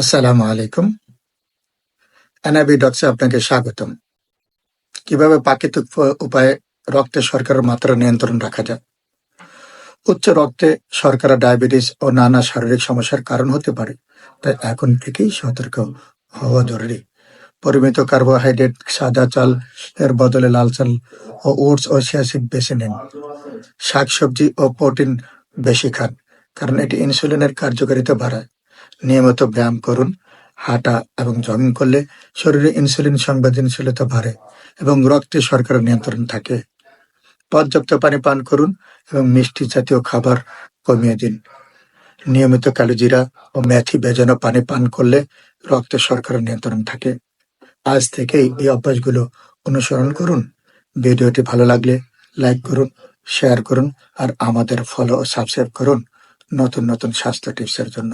আসসালামু আলাইকুম। এনআইবি ডক্সে আপনাকে স্বাগতম। কীভাবে প্রাকৃতিক উপায়ে রক্তে শর্করার মাত্রা নিয়ন্ত্রণ রাখা যায়? উচ্চ রক্তে শর্করা, ডায়াবেটিস ও নানা শারীরিক সমস্যার কারণ হতে পারে। তাই এখন থেকেই সতর্ক হওয়া জরুরি। পরিমিত কার্বোহাইড্রেট, সাদা চাল, এর বদলে লাল চাল ও ওটস ও সিয়াসিড বেছে নিন। শাকসবজি ও প্রোটিন বেশি খান, কারণ এটি ইনসুলিনের কার্যকারিতা বাড়ায়। নিয়মিত ব্যায়াম করুন, হাঁটা এবং জগিং করলে শরীরে ইনসুলিন সংবেদনশীলতা বাড়ে এবং রক্তে শর্করা নিয়ন্ত্রণ থাকে। পর্যাপ্ত পানি পান করুন এবং মিষ্টি জাতীয় খাবার কমিয়ে দিন। নিয়মিত কালোজিরা ও মেথি ভেজানো পানি পান করলে রক্তে শর্করা নিয়ন্ত্রণ থাকে। আজ থেকেই এই অভ্যাসগুলো অনুসরণ করুন। ভিডিওটি ভালো লাগলে লাইক করুন, শেয়ার করুন আর আমাদের ফলো ও সাবস্ক্রাইব করুন নতুন নতুন স্বাস্থ্য টিপসের জন্য।